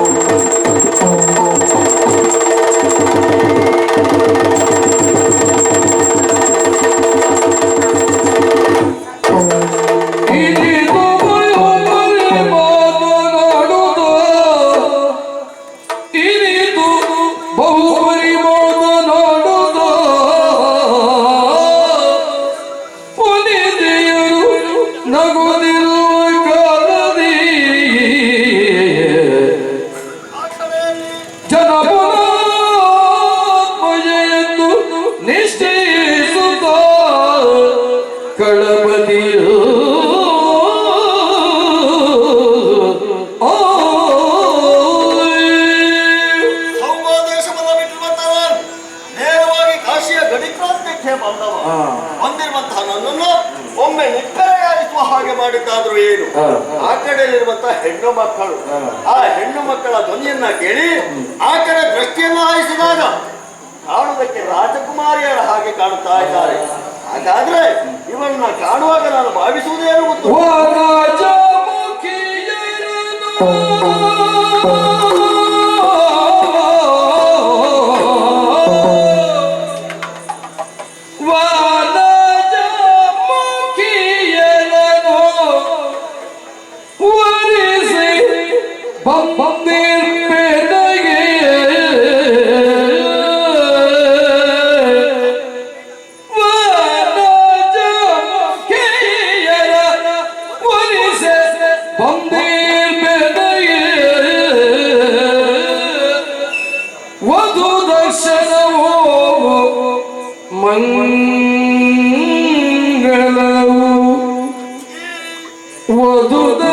Música ಹಾಗೆ ಏನು? ಆ ಕಡೆಯಲ್ಲಿರುವಂತಹ ಹೆಣ್ಣು ಮಕ್ಕಳು. ಆ ಹೆಣ್ಣು ಮಕ್ಕಳ ಧ್ವನಿಯನ್ನ ಕೇಳಿ ಆ ಕಡೆ ದೃಷ್ಟಿಯನ್ನ ಹಾಯಿಸಿದಾಗ ಕಾಣುವುದಕ್ಕೆ ರಾಜಕುಮಾರಿಯರ ಹಾಗೆ ಕಾಣುತ್ತಾ ಇದ್ದಾರೆ. ಹಾಗಾದ್ರೆ ಇವನ್ನ ಕಾಣುವಾಗ ನಾನು ಭಾವಿಸುವುದೇನು ಗೊತ್ತು?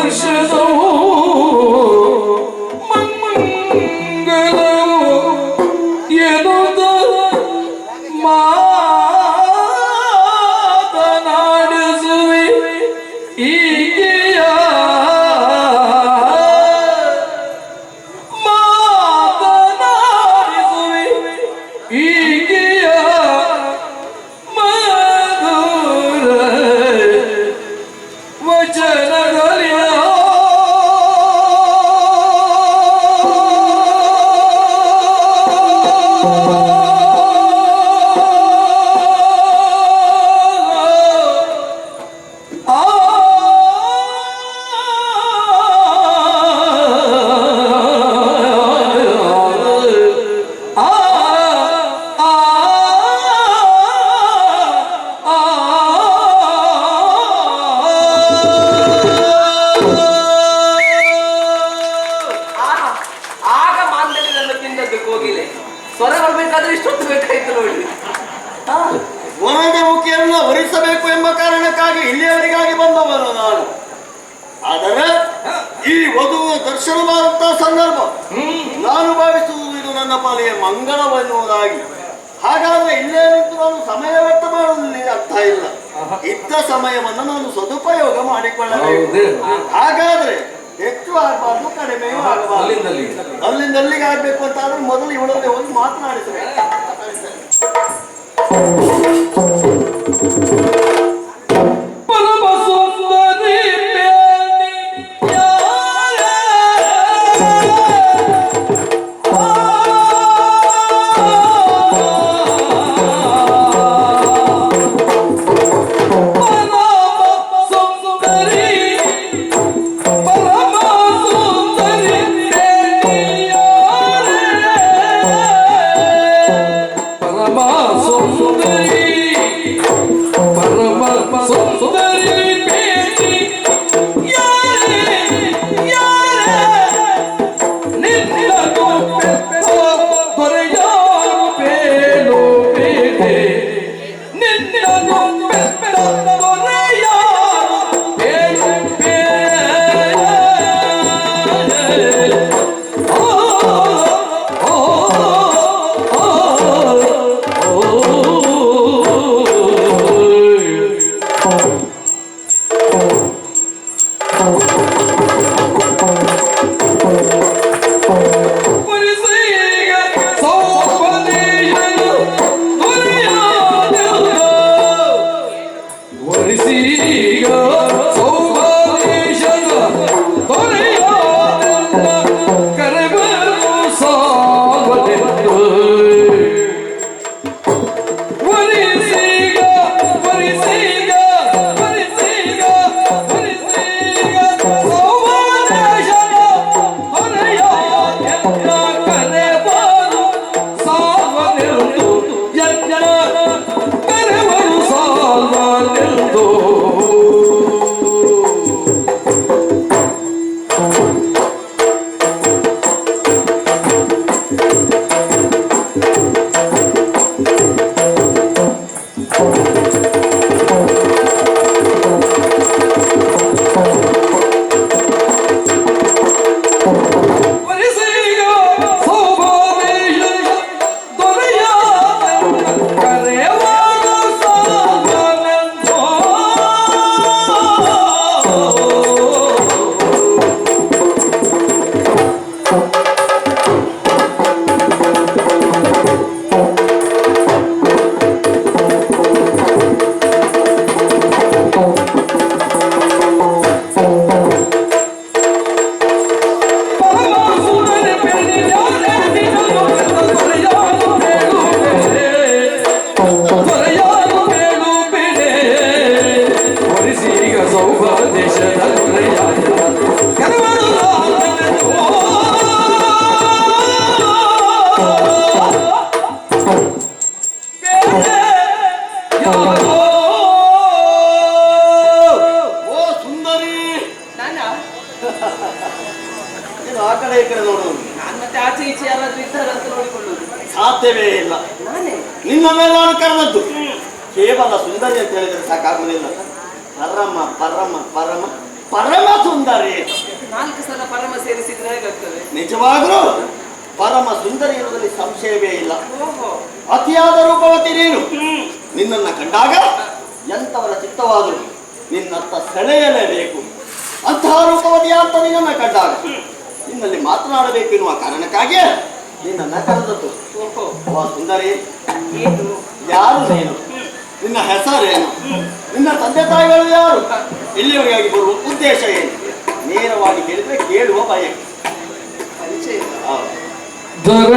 是否 ಸ್ವರ ಇಷ್ಟೊಂದು ಇಷ್ಟೊತ್ತು ಬೇಕಾಯ್ತು ನೋಡಿ. ಹಾ, ಹೊರಿಸಬೇಕು ಎಂಬ ಕಾರಣಕ್ಕಾಗಿ ಇಲ್ಲಿಯವರಿಗಾಗಿ ಬಂದವನು ನಾನು. ಆದರೆ ಈ ವಧುವು ದರ್ಶನ ಮಾಡುವಂತಹ ಸಂದರ್ಭ ನಾನು ಭಾವಿಸುವುದು ಇದು ನನ್ನ ಪಾಲಿಗೆ ಮಂಗಳವೆನ್ನುವುದಾಗಿ. ಹಾಗಾದ್ರೆ ಇಲ್ಲೇ ನಿಂತು ನಾನು ಸಮಯ ವ್ಯರ್ಥ ಮಾಡುವುದಿಲ್ಲ ಅರ್ಥ ಇಲ್ಲ. ಇದ್ದ ಸಮಯವನ್ನು ನಾನು ಸದುಪಯೋಗ ಮಾಡಿಕೊಳ್ಳಬೇಕು. ಹಾಗಾದ್ರೆ ಹೆಚ್ಚು ಆಗಬಾರ್ದು ಕಡಿಮೆಯೂ ಆಗಬಾರ್ದು ಅಲ್ಲಿಂದ ಅಲ್ಲಿಗೆ. ಅಲ್ಲಿಂದ ಅಲ್ಲಿಗೆ ಆಗ್ಬೇಕು ಅಂತ ಆದ್ರೆ ಮೊದಲು ಇವಳಲ್ಲಿ ಹೋಗಿ ಮಾತನಾಡಿಸಬೇಕು ಓ ಸುಂದರಿ. ನಾನ? ನೀನು ಆ ಕಡೆ ಈ ಕಡೆ ನೋಡೋದು? ನಾನು ಮತ್ತೆ ಆಚೆ ಈಚೆ ಯಾರಾದ್ರೂ ಇದ್ದಾರೆ ಅಂತ ನೋಡಿಕೊಳ್ಳೋದು. ಸಾಧ್ಯವೇ ಇಲ್ಲ. ನಾನೇ? ನಿನ್ನ ಮೇಲೆ ನಾನು ಕರೆದದ್ದು. ಕೇವಲ ಸುಂದರಿ ಅಂತ ಹೇಳಿದ್ರೆ ಸಾಕಾಗುವುದಿಲ್ಲ. ಪರಮ ಪರಮ ಪರಮ ಪರಮ ಸುಂದರಿ. ನಾಲ್ಕು ಸಲ ಪರಮ ಸೇರಿಸಿದ್ರೆ ಹೇಗಾಗ್ತದೆ? ನಿಜವಾಗಲೂ ಪರಮ ಸುಂದರಿ ಇರುವುದರಲ್ಲಿ ಸಂಶಯವೇ ಇಲ್ಲ. ಅತಿಯಾದ ರೂಪವತಿ ನೀನು. ನಿನ್ನನ್ನ ಕಂಡಾಗ ಎಂಥವರ ಚಿತ್ತವಾದರೂ ನಿನ್ನತ್ತ ಸೆಳೆಯಲೇಬೇಕು. ಅಂತಹ ರೂಪವತಿಯ ಅಂತ ನಿನ್ನನ್ನು ಕಂಡಾಗ. ನಿನ್ನಲ್ಲಿ ಮಾತನಾಡಬೇಕೆನ್ನುವ ಕಾರಣಕ್ಕಾಗಿ ನಿನ್ನ ಕರೆದದ್ದು. ಸುಂದರಿ. ಯಾರು ನೀನು? ನಿನ್ನ ಹೆಸರೇನು ನಿನ್ನ ತಂದೆ ತಾಯಿಗಳು ಯಾರು? ಇಲ್ಲಿವರೆಗಾಗಿ ಬರುವ ಉದ್ದೇಶ ಏನು? ನೇರವಾಗಿ ಕೇಳಿದ್ರೆ ಕೇಳುವ ಭಯ. ಪರಿಚಯ. ದರ